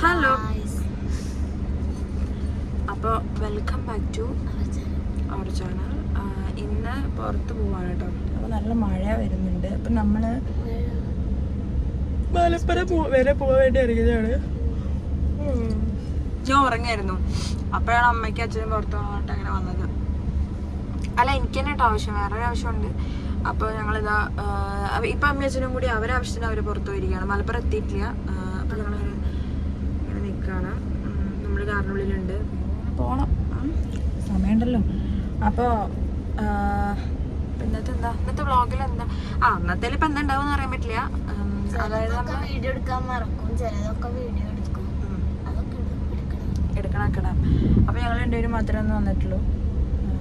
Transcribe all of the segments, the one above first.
Hello അപ്പോൾ welcome back to our channel ഇന്ന് പുറത്ത് പോവാണ് കേട്ടോ. അപ്പോൾ നല്ല മഴ വരുന്നുണ്ട്. അപ്പം നമ്മൾ മലപ്പുറം പോ- വരെ പോകാൻ വേണ്ടി ഇറങ്ങിയതാണ്. ഞാൻ ഉറങ്ങായിരുന്നു. അപ്പോഴാണ് അമ്മയ്ക്ക് അച്ഛനും പുറത്ത് പോകാനായിട്ട് അങ്ങനെ വന്നത്. അല്ല എനിക്ക് തന്നെ കേട്ടോ ആവശ്യം. വേറൊരു ആവശ്യമുണ്ട്. അപ്പോൾ ഞങ്ങളിതാ ഇപ്പം അമ്മയും അച്ഛനും കൂടി അവരാവശ്യത്തിന് അവർ പുറത്തു പോയിരിക്കുകയാണ്. മലപ്പുറം എത്തിയിട്ടില്ല. അപ്പോൾ ഞങ്ങൾ നിൽക്കുകയാണ് നമ്മൾ കാറിനുള്ളിലുണ്ട്. പോകണം സമയമുണ്ടല്ലോ. അപ്പോൾ ഇന്നത്തെ എന്താ? ഇന്നത്തെ വ്ളോഗിൽ എന്താ? ആ അന്നത്തെ ഇപ്പം എന്താ ഉണ്ടാവും അറിയാൻ പറ്റില്ല. അതായത് നമ്മൾ വീഡിയോ എടുക്കാൻ മറക്കും. ചിലതൊക്കെ വീഡിയോ എടുക്കും. എടുക്കണം. എടുക്കണം അപ്പോൾ ഞങ്ങൾ രണ്ടുപേരും മാത്രമേ ഒന്ന് വന്നിട്ടുള്ളൂ.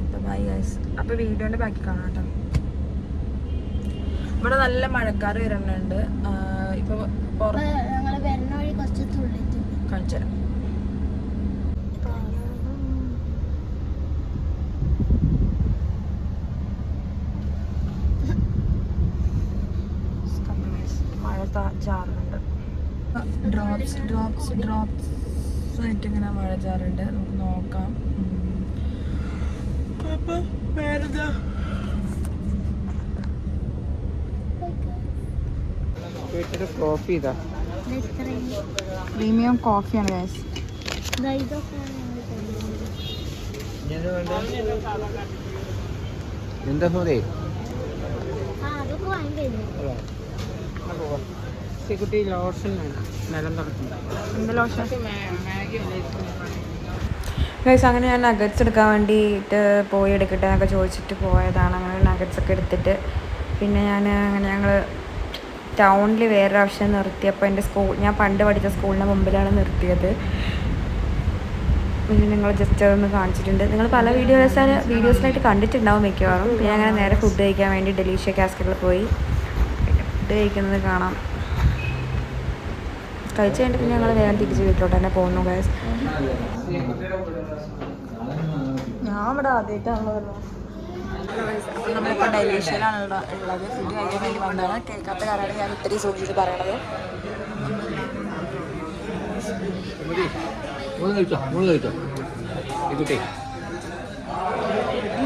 അപ്പോൾ ബൈ ഗൈസ് അപ്പോൾ വീഡിയോന്റെ ബാക്കി കാണാം കേട്ടോ. ഇവിടെ നല്ല മഴക്കാർ വരുന്നുണ്ട്. ഇപ്പോൾ പുറത്ത് കാണിച്ചു തരാം ചാറുന്നുണ്ട്. ഡ്രോപ്സ് ഡ്രോപ്സ് ഡ്രോപ്സ് ആയിട്ട് ഇങ്ങനെ മഴ ചാറുണ്ട്. നമുക്ക് നോക്കാം. അപ്പൊ വേറെന്താ? വീട്ടിൽ കോഫി ഇതാ പ്രീമിയം കോഫിയാണ് ഗൈസ്. എന്താ കഴിഞ്ഞു. കുട്ടി ലോഷൻ നിലം ഗൈസ് അങ്ങനെ ഞാൻ നഗറ്റ്സ് എടുക്കാൻ വേണ്ടിയിട്ട് പോയി എടുക്കട്ടെ എന്നൊക്കെ ചോദിച്ചിട്ട് പോയതാണ്. അങ്ങനെ നഗറ്റ്സ് ഒക്കെ എടുത്തിട്ട്. പിന്നെ ഞാൻ അങ്ങനെ ഞങ്ങൾ ടൗണിൽ വേറെ ആവശ്യം നിർത്തിയപ്പോൾ എന്റെ സ്കൂൾ ഞാൻ പണ്ട് പഠിച്ച സ്കൂളിന്റെ മുമ്പിലാണ് നിർത്തിയത്. പിന്നെ നിങ്ങൾ ജസ്റ്റ് അതൊന്ന് കാണിച്ചിട്ടുണ്ട്. നിങ്ങൾ പല വീഡിയോസ് വീഡിയോസിലായിട്ട് കണ്ടിട്ടുണ്ടാവും മിക്കവാറും. പിന്നെ അങ്ങനെ നേരെ ഫുഡ് കഴിക്കാൻ വേണ്ടി ഡെലീഷ്യ കാസ്കറ്റിൽ പോയി. ഫുഡ് കഴിക്കുന്നത് കാണാം. കഴിച്ച് കഴിഞ്ഞിട്ട് പിന്നെ ഞങ്ങൾ വേഗം തിരിച്ച് വീട്ടിലോട്ട് തന്നെ പോകുന്നു ഗൈസ് ഞാൻ ഇവിടെ നമ്മളിപ്പോൾ ഡെലീഷ്യയിലാണ് ഉള്ളത്. ഫുഡ് കഴിക്കാൻ വേണ്ടി വന്നതാണ്. കേൾക്കാത്ത കാര്യമാണ് ഞാൻ ഇത്രയും സൂക്ഷിച്ച് പറയണത്.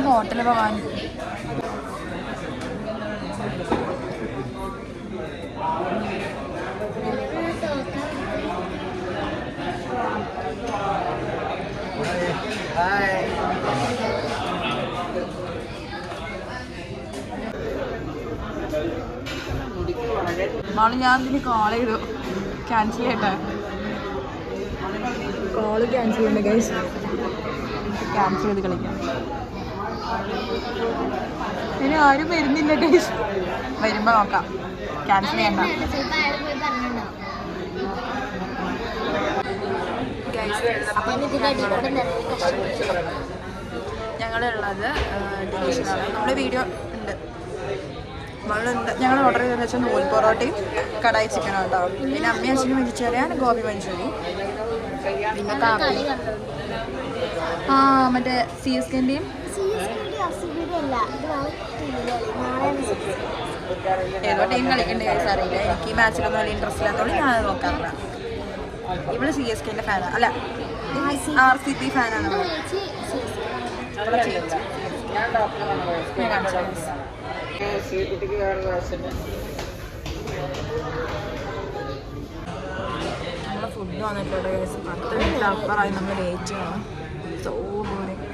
ഹോട്ടലിൽ പോകാൻ നാളെ ഞാൻ ഇതിന് കോൾ ചെയ്തു. ക്യാൻസൽ ചെയ്യട്ടെ? കോൾ ക്യാൻസൽ ചെയ്യണ്ട ഗൈസ് ക്യാൻസൽ ചെയ്ത് കളിക്കാം. ഇനി ആരും വരുന്നില്ല ഗൈസ് വരുമ്പോൾ നോക്കാം. ക്യാൻസൽ ചെയ്യണ്ട. ഞങ്ങളുള്ളത് നമ്മുടെ വീഡിയോ ഉണ്ട്. ഞങ്ങൾ ഓർഡർ ചെയ്തതെന്ന് വെച്ചാൽ നൂൽ പൊറോട്ടയും കടായി ചിക്കനും ഉണ്ടാവും. പിന്നെ അമ്മയും അച്ഛനും വെജിറ്റേറിയൻ ഗോപി മഞ്ചൂരി. പിന്നെ കാപ്പി. ആ മറ്റേ സി എസ് കെന്റെയും ഏതോ ടീം കളിക്കണ്ടേ കേസ് അറിയില്ല. എനിക്ക് ഈ മാച്ചിലൊന്നും വലിയ ഇൻട്രസ്റ്റ് ഇല്ലാത്തതുകൊണ്ട് ഞാൻ നോക്കാറില്ല. ഇവൾ സി എസ് കെന്റെ ഫാനാണ് അല്ല ആർ സി പി ഫാനാണ്. ചേച്ചി. ഞാൻ. കുട്ടിക്ക് വേറെ നമ്മളെ ഫുഡ് വന്നിട്ടുണ്ട് guys. പത്ത് മിനിറ്റ് അപ്പറായി നമ്മൾ വെയിറ്റ് ചെയ്യണം. സോ ബോറിംഗ്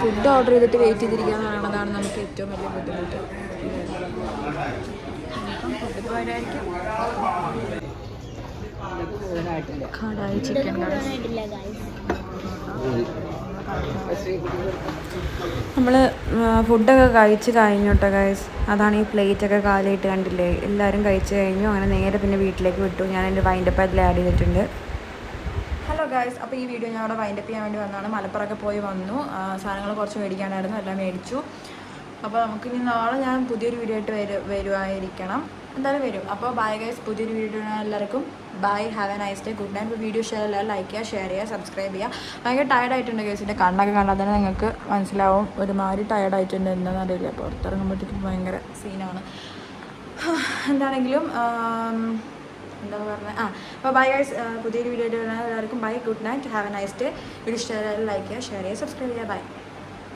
ഫുഡ് ഓർഡർ ചെയ്തിട്ട് വെയിറ്റ് ചെയ്തിരിക്കുക എന്ന് പറയുന്നതാണ് നമുക്ക് ഏറ്റവും വലിയ ബുദ്ധിമുട്ട്. ഫുഡ് കടായി ചിക്കൻ ഗൈസ് നമ്മൾ ഫുഡൊക്കെ കഴിച്ച് കഴിഞ്ഞു കേട്ടോ ഗൈസ് അതാണ് ഈ പ്ലേറ്റൊക്കെ കാലിയിട്ട് കണ്ടില്ലേ? എല്ലാവരും കഴിച്ച് കഴിഞ്ഞു. അങ്ങനെ നേരെ പിന്നെ വീട്ടിലേക്ക് വിട്ടു. ഞാൻ എന്റെ വൈൻഡപ്പ് അതിൽ ആഡ് ചെയ്തിട്ടുണ്ട്. ഹലോ ഗൈസ് അപ്പോൾ ഈ വീഡിയോ ഞാൻ അവിടെ വൈൻഡപ്പ് ചെയ്യാൻ വേണ്ടി വന്നതാണ്. മലപ്പുറമൊക്കെ പോയി വന്നു. സാധനങ്ങൾ കുറച്ച് മേടിക്കാനായിരുന്നു. എല്ലാം മേടിച്ചു. അപ്പോൾ നമുക്ക് ഇനി നാളെ ഞാൻ പുതിയൊരു വീഡിയോ ആയിട്ട് വരു വരുമായിരിക്കണം എന്തായാലും വരും. അപ്പോൾ ബൈ ഗൈസ് പുതിയൊരു വീഡിയോ എല്ലാവർക്കും bye have a nice day good night video share ചെയ്യുക ലൈക്ക് ചെയ്യുക ഷെയർ ചെയ്യുക സബ്സ്ക്രൈബ് ചെയ്യുക. ഭയങ്കര ടയർഡ് ആയിട്ടുണ്ട് ഗൈസിന്റെ കണ്ണൊക്കെ കണ്ടാൽ തന്നെ നിങ്ങൾക്ക് മനസ്സിലാവും ഒരുമാതിരി ടയർഡ് ആയിട്ടുണ്ട്. എന്താണെന്ന് അറിയില്ല. പുറത്തിറങ്ങുമ്പോഴത്തേക്കും ഭയങ്കര സീനാണ് എന്താണെങ്കിലും എന്താ പറഞ്ഞത് ആ അപ്പോൾ ബൈ ഗൈസ് പുതിയൊരു വീഡിയോ എല്ലാവർക്കും bye good night have a nice day video share ഇഷ്ടമായാലും like ചെയ്യുക ഷെയർ ചെയ്യുക സബ്സ്ക്രൈബ് ചെയ്യുക. ബൈ